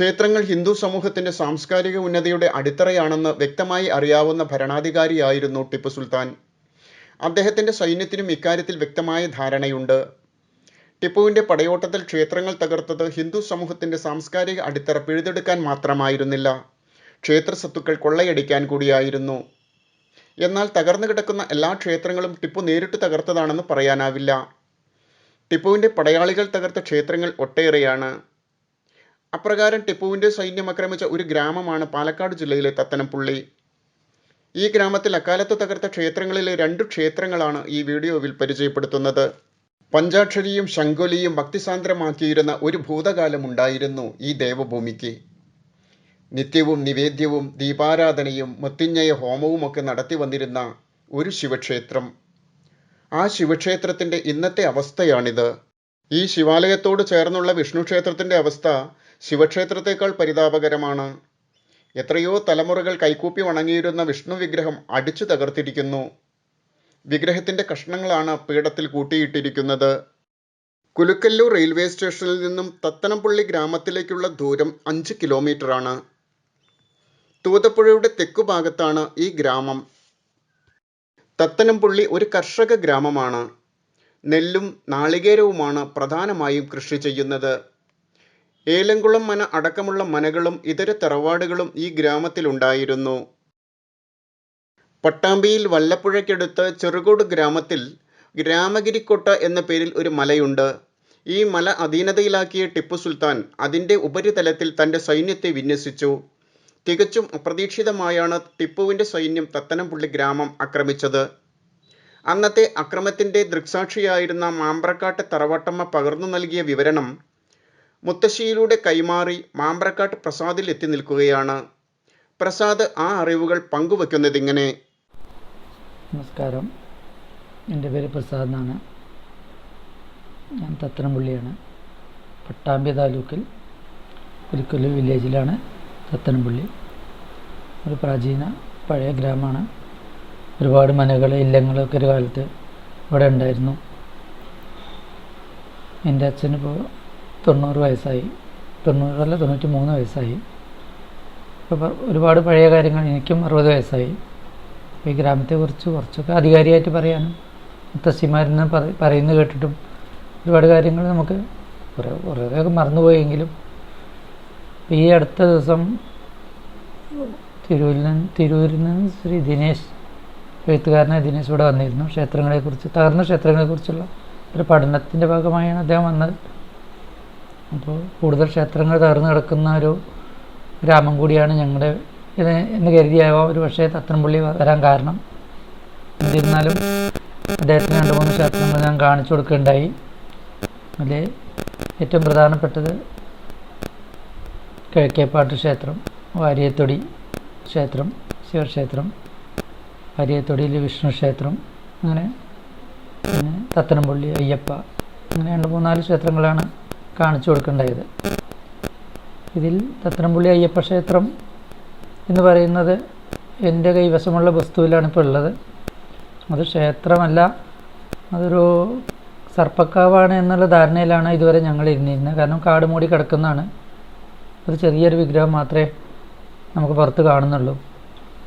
ക്ഷേത്രങ്ങൾ ഹിന്ദു സമൂഹത്തിന്റെ സാംസ്കാരിക ഉന്നതിയുടെ അടിത്തറയാണെന്ന് വ്യക്തമായി അറിയാവുന്ന ഭരണാധികാരിയായിരുന്നു ടിപ്പു സുൽത്താൻ. അദ്ദേഹത്തിന്റെ സൈന്യത്തിനും ഇക്കാര്യത്തിൽ വ്യക്തമായ ധാരണയുണ്ട്. ടിപ്പുവിന്റെ പടയോട്ടത്തിൽ ക്ഷേത്രങ്ങൾ തകർത്തത് ഹിന്ദു സമൂഹത്തിന്റെ സാംസ്കാരിക അടിത്തറ പിഴുതെടുക്കാൻ മാത്രമായിരുന്നില്ല. ക്ഷേത്ര സ്വത്തുക്കൾ കൊള്ളയടിക്കാൻ കൂടിയായിരുന്നു. എന്നാൽ തകർന്നു കിടക്കുന്ന എല്ലാ ക്ഷേത്രങ്ങളും ടിപ്പു നേരിട്ട് തകർത്തതാണെന്ന് പറയാനാവില്ല. ടിപ്പുവിന്റെ പടയാളികൾ തകർത്ത ക്ഷേത്രങ്ങൾ ഒട്ടേറെയാണ്. അപ്രകാരം ടിപ്പുവിന്റെ സൈന്യം ആക്രമിച്ച ഒരു ഗ്രാമമാണ് പാലക്കാട് ജില്ലയിലെ തത്തനംപുള്ളി. ഈ ഗ്രാമത്തിൽ അക്കാലത്ത് തകർത്ത ക്ഷേത്രങ്ങളിലെ രണ്ട് ക്ഷേത്രങ്ങളാണ് ഈ വീഡിയോയിൽ പരിചയപ്പെടുത്തുന്നത്. പഞ്ചാക്ഷരിയും ശങ്കൊലിയും ഭക്തിസാന്ദ്രമാക്കിയിരുന്ന ഒരു ഭൂതകാലമുണ്ടായിരുന്നു ഈ ദേവഭൂമിക്ക്. നിത്യവും നിവേദ്യവും ദീപാരാധനയും മൃത്യുഞ്ജയ ഹോമവുമൊക്കെ നടത്തി വന്നിരുന്ന ഒരു ശിവക്ഷേത്രം. ആ ശിവക്ഷേത്രത്തിന്റെ ഇന്നത്തെ അവസ്ഥയാണിത്. ഈ ശിവാലയത്തോട് ചേർന്നുള്ള വിഷ്ണു ക്ഷേത്രത്തിന്റെ അവസ്ഥ ശിവക്ഷേത്രത്തേക്കാൾ പരിതാപകരമാണ്. എത്രയോ തലമുറകൾ കൈകൂപ്പി വണങ്ങിയിരുന്ന വിഷ്ണു വിഗ്രഹം അടിച്ചു തകർത്തിരിക്കുന്നു. വിഗ്രഹത്തിന്റെ കഷ്ണങ്ങളാണ് പീഠത്തിൽ കൂട്ടിയിട്ടിരിക്കുന്നത്. കുലുക്കല്ലൂർ റെയിൽവേ സ്റ്റേഷനിൽ നിന്നും തത്തനംപള്ളി ഗ്രാമത്തിലേക്കുള്ള ദൂരം അഞ്ച് കിലോമീറ്ററാണ്. തൂതപ്പുഴയുടെ തെക്കുഭാഗത്താണ് ഈ ഗ്രാമം. തത്തനംപുള്ളി ഒരു കർഷക ഗ്രാമമാണ്. നെല്ലും നാളികേരവുമാണ് പ്രധാനമായും കൃഷി ചെയ്യുന്നത്. ഏലംകുളം മന അടക്കമുള്ള മനകളും ഇതര തറവാടുകളും ഈ ഗ്രാമത്തിലുണ്ടായിരുന്നു. പട്ടാമ്പിയിൽ വല്ലപ്പുഴയ്ക്കടുത്ത് ചെറുകോട് ഗ്രാമത്തിൽ ഗ്രാമഗിരിക്കൊട്ട എന്ന പേരിൽ ഒരു മലയുണ്ട്. ഈ മല അധീനതയിലാക്കിയ ടിപ്പു സുൽത്താൻ അതിന്റെ ഉപരിതലത്തിൽ തന്റെ സൈന്യത്തെ വിന്യസിച്ചു. തികച്ചും അപ്രതീക്ഷിതമായാണ് ടിപ്പുവിന്റെ സൈന്യം തത്തനംപുള്ളി ഗ്രാമം ആക്രമിച്ചത്. അന്നത്തെ അക്രമത്തിന്റെ ദൃക്സാക്ഷിയായിരുന്ന മാമ്പ്രക്കാട്ട് തറവാട്ടമ്മ പകർന്നു നൽകിയ വിവരണം മുത്തശ്ശിയിലൂടെ കൈമാറി മാമ്പ്രക്കാട്ട് പ്രസാദിൽ എത്തി നിൽക്കുകയാണ്. പ്രസാദ് ആ അറിവുകൾ പങ്കുവെക്കുന്നതിങ്ങനെ നമസ്കാരം. എന്റെ പേര് പ്രസാദ് എന്നാണ്. ഞാൻ തത്തനംപുള്ളിയാണ്. പട്ടാമ്പി താലൂക്കിൽ പുലിക്കൊല്ലു വില്ലേജിലാണ് തത്തനംപുള്ളി. ഒരു പ്രാചീന പഴയ ഗ്രാമമാണ്. ഒരുപാട് മനകൾ ഇല്ലങ്ങളൊക്കെ ഒരു കാലത്ത് ഇവിടെ ഉണ്ടായിരുന്നു. എന്റെ അച്ഛനിപ്പോൾ തൊണ്ണൂറ് വയസ്സായി. തൊണ്ണൂറല്ല തൊണ്ണൂറ്റി മൂന്ന് വയസ്സായി. ഇപ്പോൾ ഒരുപാട് പഴയ കാര്യങ്ങൾ എനിക്കും അറുപത് വയസ്സായി. ഈ ഗ്രാമത്തെക്കുറിച്ച് കുറച്ചൊക്കെ അധികാരിയായിട്ട് പറയാനും മുത്തശ്ശിമാരെന്ന് പറ പറയുന്നത് കേട്ടിട്ടും ഒരുപാട് കാര്യങ്ങൾ നമുക്ക് കുറേ കുറേയൊക്കെ മറന്നുപോയെങ്കിലും ഈ അടുത്ത ദിവസം തിരൂരിൽ നിന്ന് തിരൂരിൽ നിന്ന് ശ്രീ ദിനേശ് എഴുത്തുകാരനായ ദിനേശ് ഇവിടെ വന്നിരുന്നു. ക്ഷേത്രങ്ങളെക്കുറിച്ച് തകർന്ന ക്ഷേത്രങ്ങളെക്കുറിച്ചുള്ള ഒരു പഠനത്തിന്റെ ഭാഗമായാണ് അദ്ദേഹം വന്നത്. അപ്പോൾ കൂടുതൽ ക്ഷേത്രങ്ങൾ തകർന്നു കിടക്കുന്ന ഒരു ഗ്രാമം കൂടിയാണ് ഞങ്ങളുടെ ഇത് എന്ന് കരുതിയാവാം ഒരു പക്ഷേ തത്തൻപുള്ളി വരാൻ കാരണം. എന്നിരുന്നാലും അദ്ദേഹത്തിന് രണ്ട് മൂന്ന് ക്ഷേത്രങ്ങൾ ഞാൻ കാണിച്ചു കൊടുക്കുകയുണ്ടായി. അതിൽ ഏറ്റവും പ്രധാനപ്പെട്ടത് കിഴക്കേപ്പാട്ട് ക്ഷേത്രം വാര്യത്തൊടി ക്ഷേത്രം ശിവക്ഷേത്രം വാര്യത്തൊടിയിൽ വിഷ്ണു ക്ഷേത്രം അങ്ങനെ പിന്നെ തത്തനംപള്ളി അയ്യപ്പ അങ്ങനെ രണ്ട് മൂന്നാൽ ക്ഷേത്രങ്ങളാണ് കാണിച്ചു കൊടുക്കേണ്ടായത് ഇതിൽ തത്തനംപുള്ളി അയ്യപ്പ ക്ഷേത്രം എന്ന് പറയുന്നത് എന്റെ കൈവശമുള്ള വസ്തുവിലാണ് ഇപ്പോൾ ഉള്ളത്. അത് ക്ഷേത്രമല്ല അതൊരു സർപ്പക്കാവാണ് എന്നുള്ള ധാരണയിലാണ് ഇതുവരെ ഞങ്ങൾ ഇരുന്നിരുന്നത്. കാരണം കാട് മൂടി കിടക്കുന്നതാണ്. ഒരു ചെറിയൊരു വിഗ്രഹം മാത്രമേ നമുക്ക് പുറത്ത് കാണുന്നുള്ളൂ.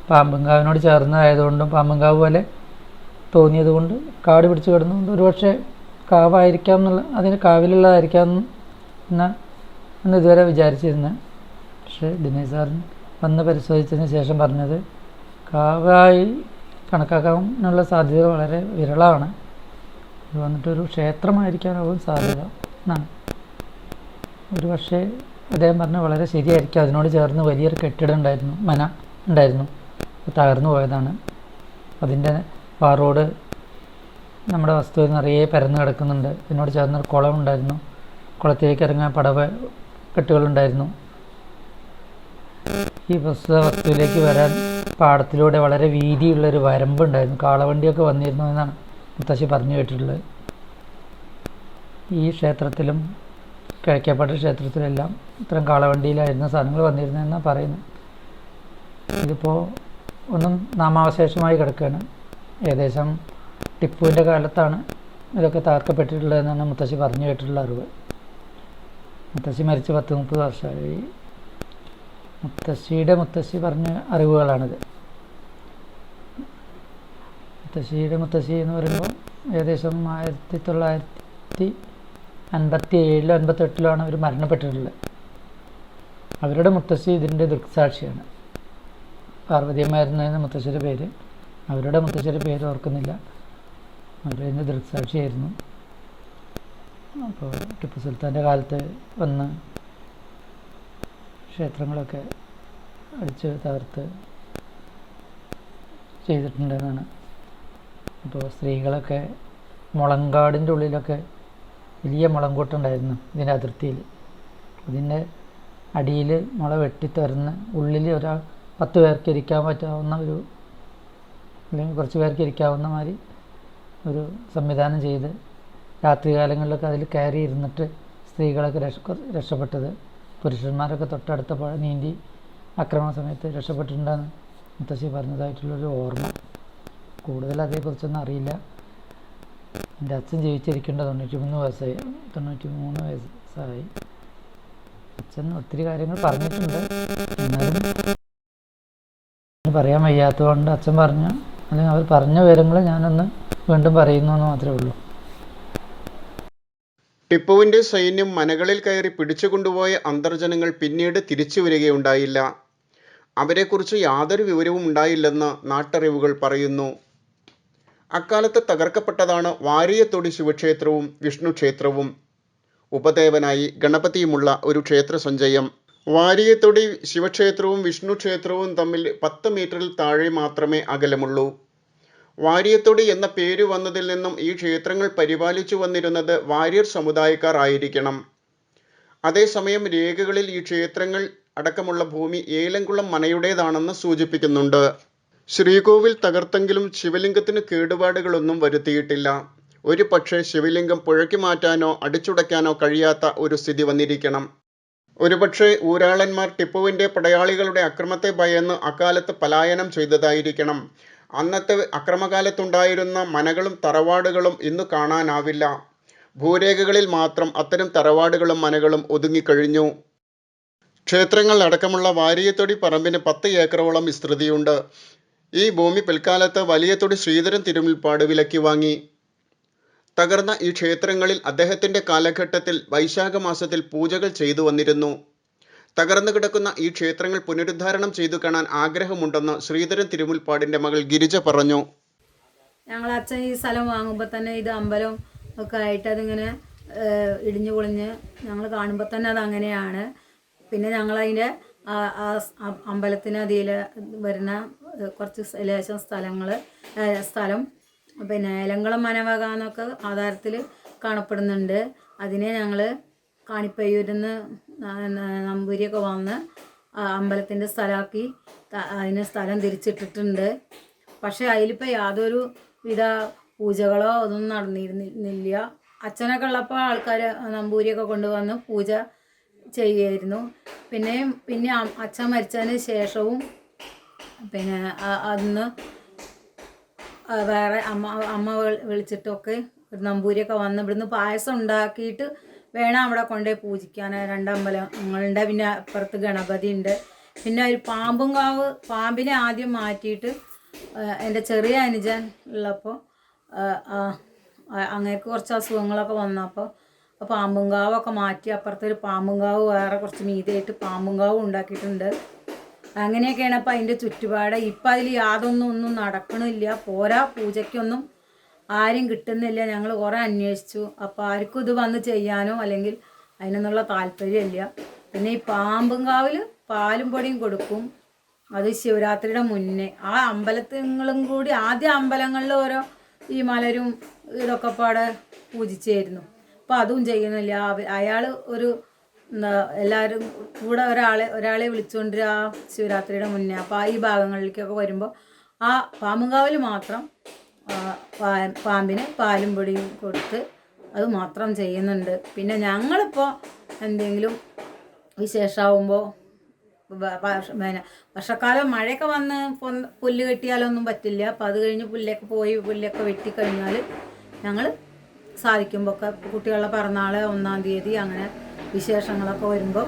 പാമ്പങ്കാവിനോട് ചേർന്നതായതുകൊണ്ടും പാമ്പങ്കാവ് പോലെ തോന്നിയതുകൊണ്ട് കാട് പിടിച്ച് കിടന്നുകൊണ്ട് ഒരുപക്ഷെ കാവായിരിക്കാം എന്നുള്ള അതിന് കാവിലുള്ളതായിരിക്കാം എന്ന് എന്ന് ഇതുവരെ വിചാരിച്ചിരുന്നത് പക്ഷേ ദിനേശ് സാറിന് വന്ന് പരിശോധിച്ചതിന് ശേഷം പറഞ്ഞത് കാവായി കണക്കാക്കാനുള്ള സാധ്യത വളരെ വിരളാണ്. ഇത് വന്നിട്ടൊരു ക്ഷേത്രമായിരിക്കാനാവും സാധ്യത എന്നാണ്. ഒരു പക്ഷേ അദ്ദേഹം പറഞ്ഞ വളരെ ശരിയായിരിക്കും. അതിനോട് ചേർന്ന് വലിയൊരു കെട്ടിടം ഉണ്ടായിരുന്നു മന ഉണ്ടായിരുന്നു. തകർന്നു പോയതാണ്. അതിന്റെ പാറോട് നമ്മുടെ വസ്തു നിറയെ പരന്ന് കിടക്കുന്നുണ്ട്. ഇതിനോട് ചേർന്നൊരു കുളം ഉണ്ടായിരുന്നു. കുളത്തിലേക്ക് ഇറങ്ങാൻ പടവ കെട്ടുകളുണ്ടായിരുന്നു. ഈ പ്രസ്തുത വസ്തുവിലേക്ക് വരാൻ പാടത്തിലൂടെ വളരെ വീതിയുള്ളൊരു വരമ്പുണ്ടായിരുന്നു. കാളവണ്ടിയൊക്കെ വന്നിരുന്നു എന്നാണ് മുത്തശ്ശി പറഞ്ഞു കേട്ടിട്ടുള്ളത്. ഈ ക്ഷേത്രത്തിലും കിഴക്കേപ്പാട്ട് ക്ഷേത്രത്തിലെല്ലാം ഇത്തരം കാളവണ്ടിയിലായിരുന്ന സാധനങ്ങൾ വന്നിരുന്നതെന്നാണ് പറയുന്നത്. ഇതിപ്പോൾ ഒന്നും നാമാവശേഷമായി കിടക്കുകയാണ്. ഏകദേശം ടിപ്പുവിന്റെ കാലത്താണ് ഇതൊക്കെ തകർക്കപ്പെട്ടിട്ടുള്ളതെന്നാണ് മുത്തശ്ശി പറഞ്ഞു കേട്ടിട്ടുള്ള അറിവ്. മുത്തശ്ശി മരിച്ച് പത്ത് മുപ്പത് വർഷമായി. മുത്തശ്ശിയുടെ മുത്തശ്ശി പറഞ്ഞ അറിവുകളാണിത്. മുത്തശ്ശിയുടെ മുത്തശ്ശി എന്ന് പറയുമ്പോൾ ഏകദേശം ആയിരത്തി തൊള്ളായിരത്തി അൻപത്തി ഏഴിലോ അൻപത്തെട്ടിലോ ആണ് അവർ മരണപ്പെട്ടിട്ടുള്ളത്. അവരുടെ മുത്തശ്ശി ഇതിന്റെ ദൃക്സാക്ഷിയാണ്. പാർവതിയമ്മായിരുന്ന മുത്തശ്ശിയുടെ പേര്. അവരുടെ മുത്തശ്ശിയുടെ പേര് ഓർക്കുന്നില്ല. അവരതിന്റെ ദൃക്സാക്ഷിയായിരുന്നു. അപ്പോൾ ടിപ്പു സുൽത്താന്റെ കാലത്ത് വന്ന് ക്ഷേത്രങ്ങളൊക്കെ അടിച്ച് തകർത്ത് ചെയ്തിട്ടുണ്ടെന്നാണ്. അപ്പോൾ സ്ത്രീകളൊക്കെ മുളങ്കാടിന്റെ ഉള്ളിലൊക്കെ വലിയ മുളങ്കൂട്ടുണ്ടായിരുന്നു ഇതിന്റെ അതിർത്തിയിൽ. അതിന്റെ അടിയിൽ മുള വെട്ടി ഉള്ളിൽ ഒരാൾ പത്ത് പേർക്ക് ഇരിക്കാൻ പറ്റാവുന്ന ഒരു അല്ലെങ്കിൽ കുറച്ച് പേർക്ക് ഇരിക്കാവുന്ന മാതിരി ഒരു സംവിധാനം ചെയ്ത് രാത്രികാലങ്ങളിലൊക്കെ അതിൽ കയറി ഇരുന്നിട്ട് സ്ത്രീകളൊക്കെ രക്ഷ രക്ഷപ്പെട്ടത്. പുരുഷന്മാരൊക്കെ തൊട്ടടുത്ത നീന്തി ആക്രമണ സമയത്ത് രക്ഷപ്പെട്ടിട്ടുണ്ടെന്ന് മുത്തശ്ശി പറഞ്ഞതായിട്ടുള്ളൊരു ഓർമ്മ. കൂടുതൽ അതേക്കുറിച്ചൊന്നും അറിയില്ല. എന്റെ അച്ഛൻ ജീവിച്ചിരിക്കേണ്ട തൊണ്ണൂറ്റി മൂന്ന് വയസ്സായി തൊണ്ണൂറ്റി മൂന്ന് വയസ്സായി. അച്ഛൻ ഒത്തിരി കാര്യങ്ങൾ പറഞ്ഞിട്ടുണ്ട്. എന്നാലും പറയാൻ വയ്യാത്തതുകൊണ്ട് അച്ഛൻ പറഞ്ഞു അല്ലെങ്കിൽ അവർ പറഞ്ഞ വിവരങ്ങൾ ഞാനൊന്ന് വീണ്ടും പറയുന്നു എന്ന് മാത്രമേ ഉള്ളൂ. ടിപ്പുവിന്റെ സൈന്യം മനകളിൽ കയറി പിടിച്ചുകൊണ്ടുപോയ അന്തർജനങ്ങൾ പിന്നീട് തിരിച്ചു വരികയുണ്ടായില്ല. അവരെക്കുറിച്ച് യാതൊരു വിവരവും ഉണ്ടായില്ലെന്ന് നാട്ടറിവുകൾ പറയുന്നു. അക്കാലത്ത് തകർക്കപ്പെട്ടതാണ് വാരിയത്തൊടി ശിവക്ഷേത്രവും വിഷ്ണുക്ഷേത്രവും ഉപദേവനായി ഗണപതിയുമുള്ള ഒരു ക്ഷേത്ര സഞ്ചയം. വാരിയത്തൊടി ശിവക്ഷേത്രവും വിഷ്ണുക്ഷേത്രവും തമ്മിൽ പത്ത് മീറ്ററിൽ താഴെ മാത്രമേ അകലമുള്ളൂ. വാരിയത്തൊടി എന്ന പേര് വന്നതിൽ നിന്നും ഈ ക്ഷേത്രങ്ങൾ പരിപാലിച്ചു വന്നിരുന്നത് വാര്യർ സമുദായക്കാർ ആയിരിക്കണം. അതേസമയം രേഖകളിൽ ഈ ക്ഷേത്രങ്ങൾ അടക്കമുള്ള ഭൂമി ഏലംകുളം മനയുടേതാണെന്ന് സൂചിപ്പിക്കുന്നുണ്ട്. ശ്രീകോവിൽ തകർത്തെങ്കിലും ശിവലിംഗത്തിന് കേടുപാടുകളൊന്നും വരുത്തിയിട്ടില്ല. ഒരു പക്ഷേ ശിവലിംഗം പുഴയ്ക്ക് മാറ്റാനോ അടിച്ചുടയ്ക്കാനോ കഴിയാത്ത ഒരു സ്ഥിതി വന്നിരിക്കണം. ഒരുപക്ഷെ ഊരാളന്മാർ ടിപ്പുവിന്റെ പടയാളികളുടെ അക്രമത്തെ ഭയന്ന് അക്കാലത്ത് പലായനം ചെയ്തതായിരിക്കണം. അന്നത്തെ അക്രമകാലത്തുണ്ടായിരുന്ന മനകളും തറവാടുകളും ഇന്ന് കാണാനാവില്ല. ഭൂരേഖകളിൽ മാത്രം അത്തരം തറവാടുകളും മനകളും ഒതുങ്ങിക്കഴിഞ്ഞു ക്ഷേത്രങ്ങൾ അടക്കമുള്ള വാരിയത്തൊടി പറമ്പിന് പത്ത് ഏക്കറോളം വിസ്തൃതിയുണ്ട്. ഈ ഭൂമി പിൽക്കാലത്ത് വലിയത്തൊടി ശ്രീധരൻ തിരുമുൽപ്പാട് വിലക്കി വാങ്ങി. തകർന്ന ഈ ക്ഷേത്രങ്ങളിൽ അദ്ദേഹത്തിന്റെ കാലഘട്ടത്തിൽ വൈശാഖ മാസത്തിൽ പൂജകൾ ചെയ്തു വന്നിരുന്നു. തകർന്നു കിടക്കുന്ന ഈ ക്ഷേത്രങ്ങൾ പുനരുദ്ധാരണം ചെയ്തു കാണാൻ ആഗ്രഹമുണ്ടെന്ന് ശ്രീധരൻ തിരുമുൽപ്പാടിന്റെ മകൾ ഗിരിജ പറഞ്ഞു. ഞങ്ങൾ അച്ഛൻ ഈ സ്ഥലം വാങ്ങുമ്പോൾ തന്നെ ഇത് അമ്പലം ഒക്കെ ആയിട്ട് അതിങ്ങനെ ഇടിഞ്ഞു പൊളിഞ്ഞ് ഞങ്ങൾ കാണുമ്പോൾ തന്നെ അത് അങ്ങനെയാണ്. പിന്നെ ഞങ്ങളതിന്റെ അമ്പലത്തിന് അതിൽ വരുന്ന കുറച്ച് ലേശം സ്ഥലങ്ങൾ സ്ഥലം പിന്നെ ഏലംകുളം മനവക എന്നൊക്കെ ആധാരത്തിൽ കാണപ്പെടുന്നുണ്ട്. അതിനെ ഞങ്ങൾ കാണിപ്പയ്യൂരിന്ന് നമ്പൂരിയൊക്കെ വന്ന് അമ്പലത്തിന്റെ സ്ഥലമാക്കി അതിന് സ്ഥലം തിരിച്ചിട്ടിട്ടുണ്ട്. പക്ഷേ അതിലിപ്പോൾ യാതൊരു വിധ പൂജകളോ ഒന്നും നടന്നിരുന്നില്ല. അച്ഛനൊക്കെ ഉള്ളപ്പോൾ ആൾക്കാർ നമ്പൂരിയൊക്കെ കൊണ്ടുവന്ന് പൂജ ചെയ്യുമായിരുന്നു പിന്നെ പിന്നെ അച്ഛൻ മരിച്ചതിന് ശേഷവും പിന്നെ അന്ന് വേറെ അമ്മ അമ്മ വിളിച്ചിട്ടൊക്കെ ഒരു നമ്പൂരിയൊക്കെ വന്ന് ഇവിടുന്ന് പായസം ഉണ്ടാക്കിയിട്ട് വേണം അവിടെ കൊണ്ടുപോയി പൂജിക്കാൻ. രണ്ടമ്പലങ്ങളുണ്ട് പിന്നെ അപ്പുറത്ത് ഗണപതി ഉണ്ട്. പിന്നെ ഒരു പാമ്പും കാവ് പാമ്പിനെ ആദ്യം മാറ്റിയിട്ട് എന്റെ ചെറിയ അനുജൻ ഉള്ളപ്പോൾ അങ്ങേക്ക് കുറച്ച് അസുഖങ്ങളൊക്കെ വന്നപ്പോൾ അപ്പോൾ പാമ്പും കാവൊക്കെ മാറ്റി അപ്പുറത്തൊരു പാമ്പും കാവ് വേറെ കുറച്ച് മീതിയായിട്ട് പാമ്പും കാവ് ഉണ്ടാക്കിയിട്ടുണ്ട്. അങ്ങനെയൊക്കെയാണ് അപ്പം അതിന്റെ ചുറ്റുപാട്. ഇപ്പം അതിൽ യാതൊന്നും ഒന്നും നടക്കണില്ല. പോരാ പൂജയ്ക്കൊന്നും ആരും കിട്ടുന്നില്ല. ഞങ്ങൾ കുറേ അന്വേഷിച്ചു. അപ്പോൾ ആർക്കും ഇത് വന്ന് ചെയ്യാനോ അല്ലെങ്കിൽ അതിനൊന്നുള്ള താല്പര്യമില്ല. പിന്നെ ഈ പാമ്പും കാവിൽ പാലും പൊടിയും കൊടുക്കും. അത് ശിവരാത്രിയുടെ മുന്നേ. ആ അമ്പലത്തിങ്ങളും കൂടി ആദ്യ അമ്പലങ്ങളിൽ ഓരോ ഈ മലരും ഇതൊക്കെ പാടെ പൂജിച്ചായിരുന്നു അപ്പോൾ അതും ചെയ്യുന്നില്ല. അയാൾ ഒരു എന്താ എല്ലാവരും കൂടെ ഒരാളെ ഒരാളെ വിളിച്ചുകൊണ്ട് ആ ശിവരാത്രിയുടെ മുന്നേ. അപ്പോൾ ഈ ഭാഗങ്ങളിലേക്കൊക്കെ വരുമ്പോൾ ആ പാമ്പുംകാവിൽ മാത്രം പാമ്പിന് പാലും പൊടിയും കൊടുത്ത് അത് മാത്രം ചെയ്യുന്നുണ്ട്. പിന്നെ ഞങ്ങളിപ്പോൾ എന്തെങ്കിലും വിശേഷമാവുമ്പോൾ പിന്നെ വർഷക്കാലം മഴയൊക്കെ വന്ന് പുല്ല് കെട്ടിയാലൊന്നും പറ്റില്ല. അപ്പോൾ അത് കഴിഞ്ഞ് പുല്ലൊക്കെ പോയി പുല്ലൊക്കെ വെട്ടിക്കഴിഞ്ഞാൽ ഞങ്ങൾ സാധിക്കുമ്പോൾ ഒക്കെ കുട്ടികളുടെ പിറന്നാൾ ഒന്നാം തീയതി അങ്ങനെ വിശേഷങ്ങളൊക്കെ വരുമ്പോൾ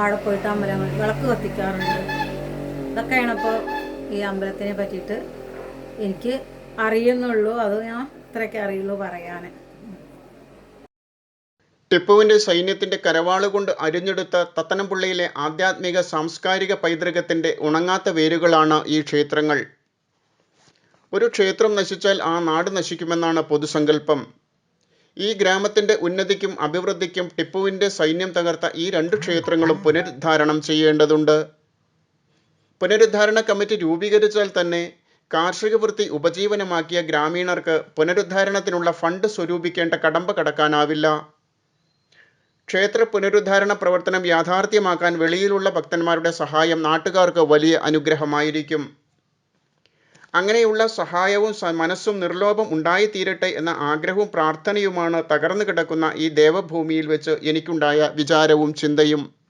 അവിടെ പോയിട്ട് അമ്പലങ്ങൾ വിളക്ക് കത്തിക്കാറുണ്ട്. ഇതൊക്കെയാണ് ഇപ്പോൾ ഈ അമ്പലത്തിനെ പറ്റിയിട്ട് എനിക്ക് അറിയുന്നുള്ളൂ. അത് ഞാൻ ഇത്രയ്ക്ക് അറിയുള്ളൂ പറയാൻ ടിപ്പുവിന്റെ സൈന്യത്തിന്റെ കരവാളുകൊണ്ട് അരിഞ്ഞെടുത്ത തത്തനംപുള്ളിയിലെ ആധ്യാത്മിക സാംസ്കാരിക പൈതൃകത്തിന്റെ ഉണങ്ങാത്ത വേരുകളാണ് ഈ ക്ഷേത്രങ്ങൾ. ഒരു ക്ഷേത്രം നശിച്ചാൽ ആ നാട് നശിക്കുമെന്നാണ് പൊതുസങ്കല്പം. ഈ ഗ്രാമത്തിന്റെ ഉന്നതിക്കും അഭിവൃദ്ധിക്കും ടിപ്പുവിന്റെ സൈന്യം തകർത്ത ഈ രണ്ട് ക്ഷേത്രങ്ങളും പുനരുദ്ധാരണം ചെയ്യേണ്ടതുണ്ട്. പുനരുദ്ധാരണ കമ്മിറ്റി രൂപീകരിച്ചാൽ തന്നെ കാർഷിക വൃത്തി ഉപജീവനമാക്കിയ ഗ്രാമീണർക്ക് പുനരുദ്ധാരണത്തിനുള്ള ഫണ്ട് സ്വരൂപിക്കേണ്ട കടമ്പ കടക്കാനാവില്ല. ക്ഷേത്ര പുനരുദ്ധാരണ പ്രവർത്തനം യാഥാർത്ഥ്യമാക്കാൻ വെളിയിലുള്ള ഭക്തന്മാരുടെ സഹായം നാട്ടുകാർക്ക് വലിയ അനുഗ്രഹമായിരിക്കും. അങ്ങനെയുള്ള സഹായവും മനസ്സും നിർലോഭം ഉണ്ടായിത്തീരട്ടെ എന്ന ആഗ്രഹവും പ്രാർത്ഥനയുമാണ് തകർന്നു കിടക്കുന്ന ഈ ദേവഭൂമിയിൽ വെച്ച് എനിക്കുണ്ടായ വിചാരവും ചിന്തയും.